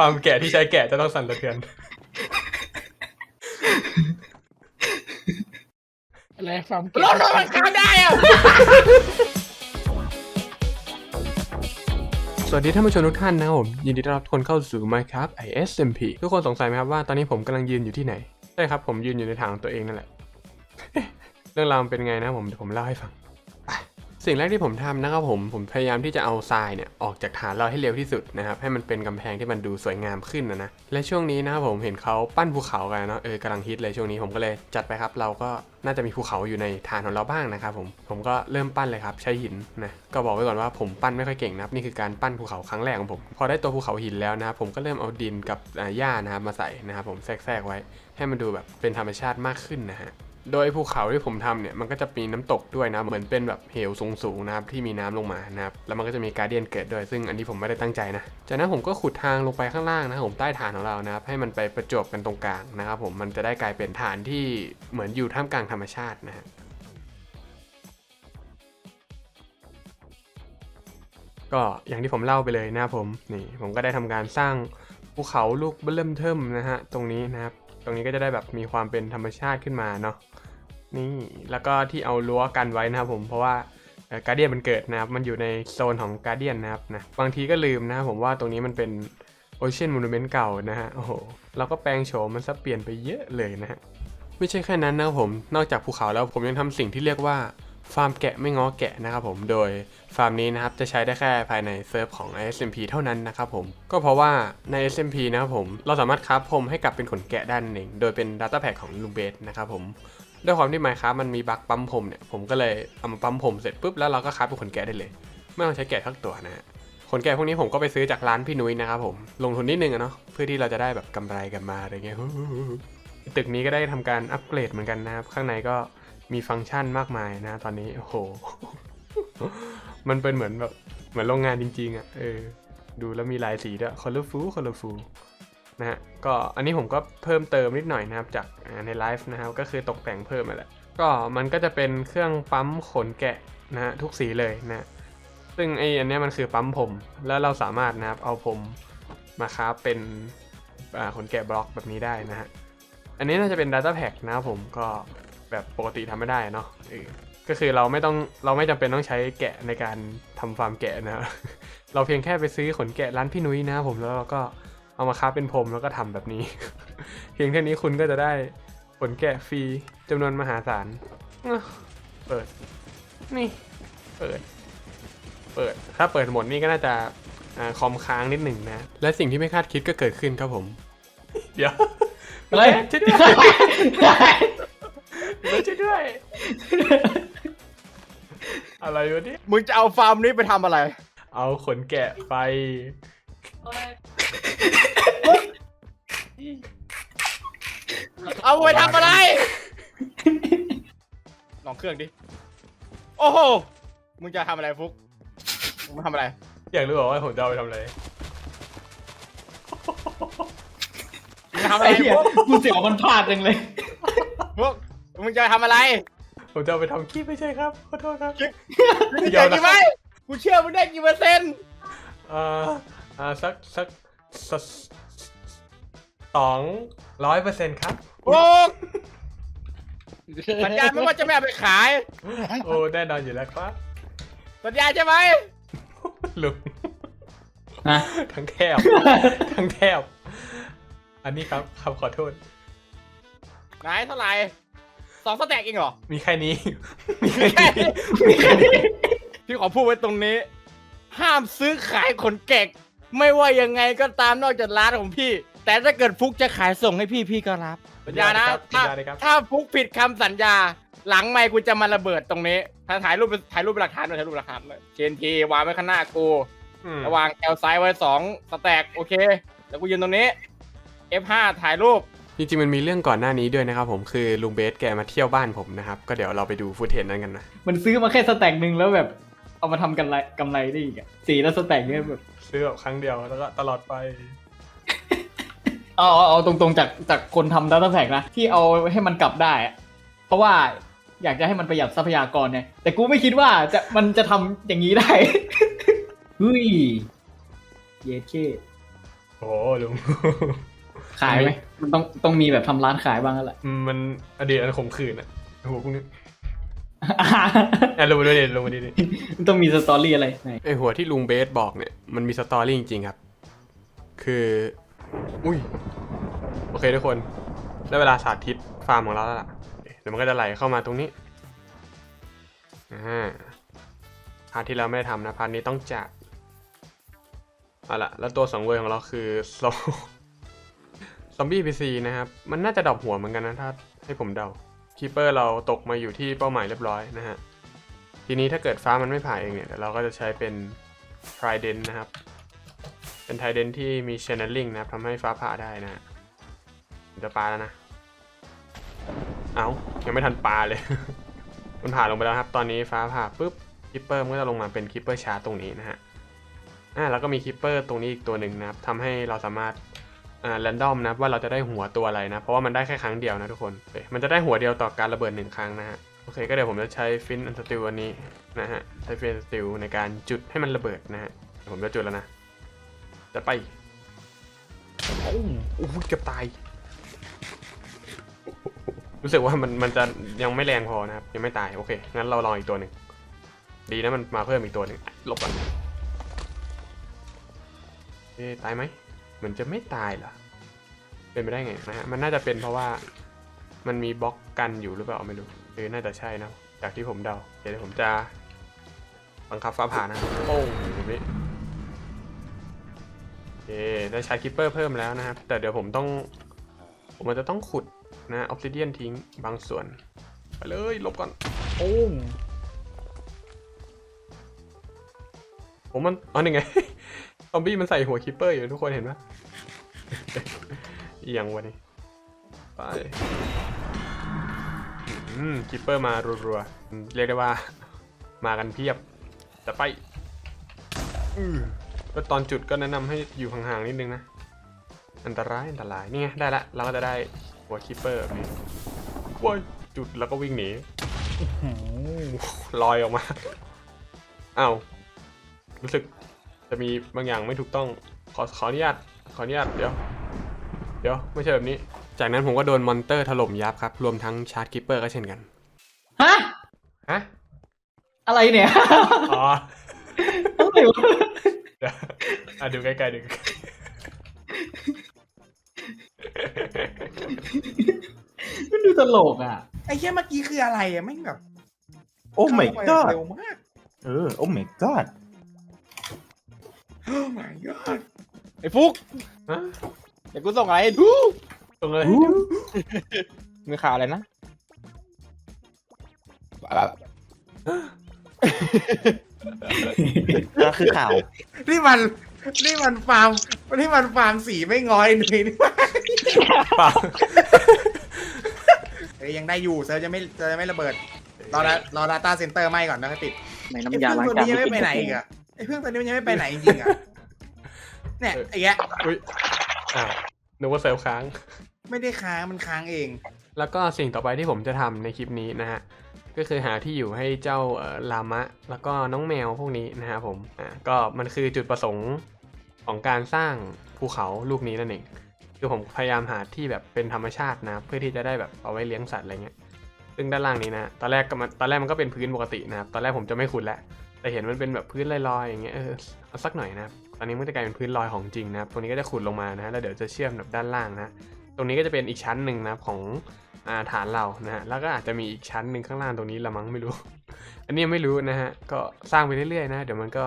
ฟาร์มแกะที่ใช้แกะจะต้องสั่นสะเทือน อะไรฟาร์มรถรถมันข้ามได้อะสวัสดีท่านผู้ชมทุกท่านนะครับผม ยินดีต้อนรับทุกคนเข้าสู่ Minecraft ISMP ทุกคนสงสัยไหมครับว่าตอนนี้ผมกำลังยืนอยู่ที่ไหน ใช่ครับผมยืนอยู่ในถังตัวเองนั่นแหละ เรื่องราวมันเป็นไงนะผมเดี๋ยวผมเล่าให้ฟังไป สิ่งแรกที่ผมทำนะครับผมผมพยายามที่จะเอาทรายเนี่ยออกจากฐานเราให้เร็วที่สุดนะครับให้มันเป็นกำแพงที่มันดูสวยงามขึ้นนะนะและช่วงนี้นะครับผมเห็นเขาปั้นภูเขากันเนาะเออกำลังฮิตเลยช่วงนี้ผมก็เลยจัดไปครับเราก็น่าจะมีภูเขาอยู่ในฐานของเราบ้างนะครับผมผมก็เริ่มปั้นเลยครับใช้หินนะก็บอกไว้ก่อนว่าผมปั้นไม่ค่อยเก่งนะครับนี่คือการปั้นภูเขาครั้งแรกของผมพอได้ตัวภูเขาหินแล้วนะครับผมก็เริ่มเอาดินกับหญ้านะครับมาใส่นะครับผมแทรกๆไว้ ให้มันดูแบบเป็นธรรมชาติมากขึ้นนะฮะ โดยภูเขาที่ผมทำเนี่ยมันก็จะมีน้ำตกด้วยนะเหมือนเป็นแบบเหวสูงๆนะครับที่มีน้ำลงมานะครับแล้วมันก็จะมีการเดียนเกิดด้วยซึ่งอันนี้ผมไม่ได้ตั้งใจนะจากนั้นผมก็ขุดทางลงไปข้างล่างนะผมใต้ฐานของเรานะครับให้มันไปประจบกันตรงกลางนะครับผมมันจะได้กลายเป็นฐานที่เหมือนอยู่ท่ามกลางธรรมชาตินะฮะก็อย่างที่ผมเล่าไปเลยนะครับผมนี่ผมก็ได้ทำการสร้างภูเขาลูกเริ่มเทิมนะฮะตรงนี้นะครับ ตรงนี้ก็จะได้แบบมีความเป็นธรรมชาติขึ้นมาเนาะนี่แล้วก็ที่เอารั้วกันไว้นะครับผมเพราะว่าการเดียนมันเกิดนะครับ มันอยู่ในโซนของการเดียนนะครับนะบางทีก็ลืมนะครับผมว่าตรงนี้มันเป็นโอเชียนมูนูเมนต์เก่านะฮะโอ้โหเราก็แปลงโฉมมันซะเปลี่ยนไปเยอะเลยนะฮะไม่ใช่แค่นั้นนะครับผมนอกจากภูเขาแล้วผมยังทำสิ่งที่เรียกว่า ฟาร์มแกะไม่ง้อแกะนะครับผม โดยฟาร์มนี้นะครับจะใช้ได้แค่ภายในเซิร์ฟของ SMP เท่านั้นนะครับผม ก็เพราะว่าใน SMP นะครับผมเราสามารถคราฟพรมให้กลับเป็นขนแกะได้นั่นเอง โดยเป็น Data Pack ของลุงเบสนะครับผมด้วยความที่ Minecraft มันมีบั๊กปั๊มพรมเนี่ยผมก็เลยเอามาปั๊มพรมเสร็จปุ๊บแล้วเราก็คราฟเป็นขนแกะได้เลย ไม่ต้องใช้แกะทั้งตัวนะฮะขนแกะพวกนี้ผมก็ไปซื้อจากร้านพี่นุ้ยนะครับผมลงทุนนิดนึงอะเนาะเพื่อที่เราจะได้แบบกำไรกันมาอะไรเงี้ยตึกนี้ก็ได้ทำการอัปเกรดเหมือนกันนะครับข้างในก็ มีฟังก์ชันมากมายนะ ตอนนี้ โอ้โห มันเป็นเหมือนแบบ เหมือนโรงงานจริง ๆอะ เออ ดูแล้วมีลายสีด้วย colorful colorful นะฮะ ก็อันนี้ผมก็เพิ่มเติมนิดหน่อยนะครับ จากในไลฟ์นะครับ ก็คือตกแต่งเพิ่มมาแหละ ก็มันก็จะเป็นเครื่องปั๊มขนแกะนะฮะทุกสีเลยนะ ซึ่งไออันนี้มันคือปั๊มผม แล้วเราสามารถนะครับเอาผมมาคราฟเป็นขนแกะบล็อกแบบนี้ได้นะฮะ อันนี้น่าจะเป็น Data Pack นะครับผมก็ แบบปกติทำไม่ได้เนาะเออก็คือเราไม่ต้องเราไม่จำเป็นต้องใช้แกะในการทำฟาร์มแกะนะครับเราเพียงแค่ไปซื้อขนแกะร้านพี่นุ้ยนะครับผมแล้วเราก็เอามาค้าฟเป็นผมแล้วก็ทำแบบนี้ เพียงแค่นี้คุณก็จะได้ขนแกะฟรีจำนวนมหาศาลอะเปิด นี่ เปิด เปิด ถ้าเปิดหมดนี่ก็น่าจะอ่าคอมค้างนิดหนึ่งนะ และสิ่งที่ไม่คาดคิดก็เกิดขึ้นครับผม เดี๋ยวอะไร ช่วยด้วยช่วยด้วย อะไรวะเนี่ยมึงจะเอาฟาร์มนี้ไปทำอะไร เอาขนแกะไปเอาไปทำอะไร ลองเครื่องดิ โอ้โห มึงจะทำอะไรฟุก มึงมาทำอะไร อยากรู้เหรอว่าผมจะเอาไปทำอะไร มึงทำอะไรไอ้เหี้ยฟุกกูเสียวมันพลาดจังเลย ฟุก มึงจะทำอะไรผมจะเอาไปทำคลิปไม่ใช่ครับขอโทษครับ มึงจะเจอกี่ไหมกูเชื่อมึงได้กี่เปอร์เซ็นต์เอ่ออ่าสักสักสักสองร้อยเปอร์เซ็นต์ครับฟุกสัญญาไม่ว่าจะไม่เอาไปขาย โอ้แน่นอนอยู่แล้วครับสัญญาใช่ไหมลุงฮะทั้งแทบทั้งแทบ อันนี้ครับคำขอโทษ ไหนเท่าไหร่ สองสแต็กเองเหรอ มีแค่นี้ มีแค่นี้มีแค่นี้พี่ขอพูดไว้ตรงนี้ ห้ามซื้อขายขนแกะไม่ว่ายังไงก็ตามนอกจากร้านของพี่ แต่ถ้าเกิดฟุกจะขายส่งให้พี่พี่ก็รับสัญญานะสัถ้าญญาเลยครับ ถ้าฟุกผิดคำสัญญา หลังไม่กูจะมาระเบิดตรงนี้ถ้าถ่ายรูปเป็นถ่ายรูปเป็นหลักฐานหน่อยถ่ายรูปเป็นหลักฐานเลยเชนทีวางไว้ข้างหน้ากู อืมระวางแอลซ้ายไว้สองสแต็กโอเค แล้วกูยืนตรงนี้ F5 ถ่ายรูป จริงๆมันมีเรื่องก่อนหน้านี้ด้วยนะครับผมคือลุงเบสแกมาเที่ยวบ้านผมนะครับ ก็เดี๋ยวเราไปดูฟุตเทจนั้นกันนะมันซื้อมาแค่สแต็กหนึ่งแล้วแบบเอามาทำกันไรกำไรได้อีกอะสีแล้วสแต็กเนี่ยแบบซื้อแบบครั้งเดียวแล้วก็ตลอดไป เอาเอาเอาตรงๆจากจากคนทำดัตต้าแพ็กนะที่เอาให้มันกลับได้อะเพราะว่าอยากจะให้มันประหยัดทรัพยากรไงแต่กูไม่คิดว่าจะมันจะทำอย่างนี้ได้ เฮ้ยเยเคโอ้ลุง ขายไหมมันต้องต้องมีแบบทำร้านขายบ้างแล้วแหละมันอดีตอันขมขื่นอะโอ้โหพวกนี้อะลงมาดูดิลงมาดูดิมันต้องมีสตอรี่อะไรไหนไอหัวที่ลุงเบสบอกเนี่ยมันมีสตอรี่จริงๆครับ คือ อุ้ย โอเคทุกคน ได้เวลาสาธิตฟาร์มของเราแล้วล่ะ เดี๋ยวมันก็จะไหลเข้ามาตรงนี้อ่าพาร์ทที่เราไม่ได้ทำนะพาร์ทนี้ต้องจัดเอาละแล้วตัวสังเวยของเราคือซอซ อมบี้พีซีนะครับ มันน่าจะดรอปหัวเหมือนกันนะถ้าให้ผมเดาคีเปอร์เราตกมาอยู่ที่เป้าหมายเรียบร้อยนะฮะ ทีนี้ถ้าเกิดฟ้ามันไม่ผ่าเองเนี่ยเราก็จะใช้เป็น Trident นะครับ เป็น Trident ที่มี Channeling นะครับทำให้ฟ้าผ่าได้นะฮะจะปาแล้วนะ เอายังไม่ทันปาเลย มันผ่าลงไปแล้วครับ ตอนนี้ฟ้าผ่าปุ๊บคิปเปอร์มันก็จะลงมาเป็นคิปเปอร์ชาร์ตรงนี้นะฮะ อ่าแล้วก็มีคิปเปอร์ตรงนี้อีกตัวหนึ่งนะครับทำให้เราสามารถ อ่าแรนดอมนะว่าเราจะได้หัวตัวอะไรนะ เพราะว่ามันได้แค่ครั้งเดียวนะทุกคนโอเคมันจะได้หัวเดียวต่อการระเบิดหนึ่งครั้งนะฮะโอเคก็เดี๋ยวผมจะใช้ฟินอันสติลอันนี้นะฮะใช้ฟินอันสติลในการจุดให้มันระเบิดนะฮะเดี๋ยวผมจะจุดแล้วนะจะไปโอ้โหเกือบตาย รู้สึกว่ามันมันจะยังไม่แรงพอนะครับ ยังไม่ตายโอเคงั้นเราลองอีกตัวหนึ่งดีนะมันมาเพิ่มอีกตัวหนึ่งหลบก่อนเอ๊ตายไหม เหมือนจะไม่ตายเหรอ เป็นไปได้ไงนะฮะ มันน่าจะเป็นเพราะว่ามันมีบล็อกกันอยู่หรือเปล่าไม่รู้หรือน่าจะใช่นะ จากที่ผมเดา เดี๋ยวผมจะบังคับฟ้าผ่านะโป้งแบบนี้โอเคได้ใช้คิปเปอร์เพิ่มแล้วนะครับ แต่เดี๋ยวผมต้อง ผมจะต้องขุดนะออฟซิเดียนทิ้งบางส่วน ไปเลยลบก่อน โอ้งผมมันอ๋อนี่ไง ซอมบี้มันใส่หัวคิปเปอร์อยู่ทุกคนเห็นไหมเอียงวะนี่ไปอืมคิปเปอร์มารัวๆอืมเรียกได้ว่า มากันเพียบ แต่ไปอือก็ตอนจุดก็แนะนำให้อยู่ห่างๆนิดนึงนะ อันตรายอันตรายนี่ไงได้ละเราก็จะได้หัวคิปเปอร์แบบนี้ว้ยจุดแล้วก็วิ่งหนีอื้อหือลอยออกมาอ้าวรู้สึก จะมีบางอย่างไม่ถูกต้อง ขอขออนุญาต ขออนุญาต เดี๋ยว เดี๋ยว ไม่ใช่แบบนี้ จากนั้นผมก็โดนมอนเตอร์ถล่มยับครับ รวมทั้งชาร์จคิปเปอร์ก็เช่นกัน ฮะ ฮะ อะไรเนี่ย อ๋ออะไรวะเดี๋ยวอะดูใกล้ๆดูใกล้มันดูตลกอะ ไอ้เหี้ยเมื่อกี้คืออะไรอะไม่งแบบโอ้ my เข้าไป god เร็วมาก เออ โอ้ my god โอ้ my god ไอ้ฟุกๆฮะเดี๋ยวกูส่งอะไรให้ดูตรงเลยมีข่าวอะไรนะก็คือข่าวนี่มันนี่มันฟาร์มนี่มันฟาร์มสีไม่งอยหน่อยนี่เปล่าเอ้ยยังได้อยู่เซิร์ฟจะไม่เซิร์ฟจะไม่ระเบิดรอละรอ data center ไหมก่อนนะติดในไอ้น้ำเพื่ยาอนล้างตัวจานนี้ยังไม่ไปไหนกิอีกอะไอ้เพื่อนตัวนี้มันยังไม่ไปไหนจริงๆอะเนี่ยไอ้แยะอุ้ยอ้าวนึกว่าเซิร์ฟค้าง ไม่ได้ค้างมันค้างเอง แล้วก็สิ่งต่อไปที่ผมจะทำในคลิปนี้นะฮะ ก็คือหาที่อยู่ให้เจ้าเอ่อลามะ แล้วก็น้องแมวพวกนี้นะฮะผมอ่าก็มันคือจุดประสงค์ของการสร้างภูเขาลูกนี้นั่นเอง คือผมพยายามหาที่แบบเป็นธรรมชาตินะครับเพื่อที่จะได้แบบเอาไว้เลี้ยงสัตว์อะไรเงี้ย ซึ่งด้านล่างนี้นะ ตอนแรกก็มันตอนแรกมันก็เป็นพื้นปกตินะครับ ตอนแรกผมจะไม่ขุดแล้ว แต่เห็นมันเป็นแบบพื้นลอยๆอย่างเงี้ยเออเอาสักหน่อยนะครับตอนนี้มันจะกลายเป็นพื้นลอยของจริงนะครับตรงนี้ก็จะขุดลงมานะฮะแล้วเดี๋ยวจะเชื่อมแบบด้านล่างนะตรงนี้ก็จะเป็นอีกชั้นหนึ่งนะครับของอาฐานเรานะฮะแล้วก็อาจจะมีอีกชั้นหนึ่งข้างล่างตรงนี้ละมั้งไม่รู้ อันนี้ไม่รู้นะฮะก็สร้างไปเรื่อยๆนะเดี๋ยวมันก็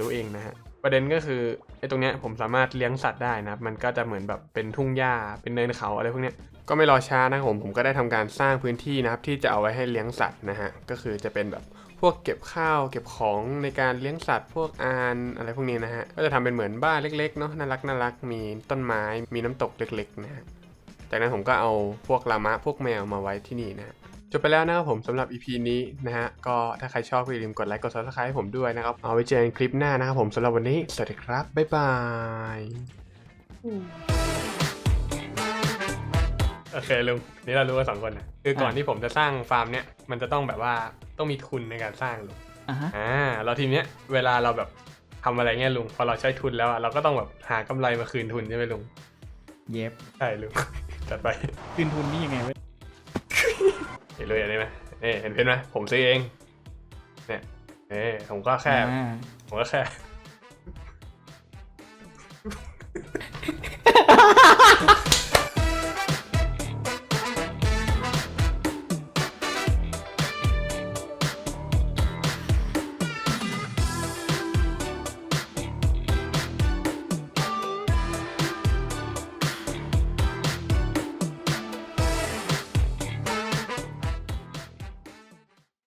รู้เองนะฮะประเด็นก็คือไอ้ตรงเนี้ยผมสามารถเลี้ยงสัตว์ได้นะครับมันก็จะเหมือนแบบเป็นทุ่งหญ้าเป็นเนินเขาอะไรพวกเนี้ยก็ไม่รอช้านะผมผมก็ได้ทำการสร้างพื้นที่นะครับที่จะเอาไว้ให้เลี้ยงสัตว์นะฮะก็คือจะเป็นแบบ พวกเก็บข้าวเก็บของในการเลี้ยงสัตว์พวกอานอะไรพวกนี้นะฮะ ก็จะทำเป็นเหมือนบ้านเล็กๆเนาะน่ารักน่ารักมีต้นไม้มีน้ำตกเล็กๆนะฮะจากนั้นผมก็เอาพวกลามะพวกแมวมาไว้ที่นี่นะฮะจบไปแล้วนะครับผมสำหรับ EP นี้นะฮะ ก็ถ้าใครชอบก็อย่าลืมกดไลค์กด subscribe ให้ผมด้วยนะครับ เอาไว้เจอกันคลิปหน้านะครับผมสำหรับวันนี้ สวัสดีครับ บ๊ายบาย โอเคลุงนี่เรารู้กันสองคนนะคือก่อนอะที่ผมจะสร้างฟาร์มเนี้ยมันจะต้องแบบว่าต้องมีทุนในการสร้างลุงอะฮะอ่าเราทีเนี้ยเวลาเราแบบทำอะไรเงี้ยลุงพอเราใช้ทุนแล้วอะเราก็ต้องแบบหากำไรมาคืนทุนใช่ไหมลุงเย็บใช่ลุง จัดไปคืนทุนนี่ยังไงเว้ยเห็นเลยอันนี้ไหมเอ้เห็นเพนไหมผมซื้อเองเนี่ยเอ้ผมก็แค่ อ่าผมก็แค่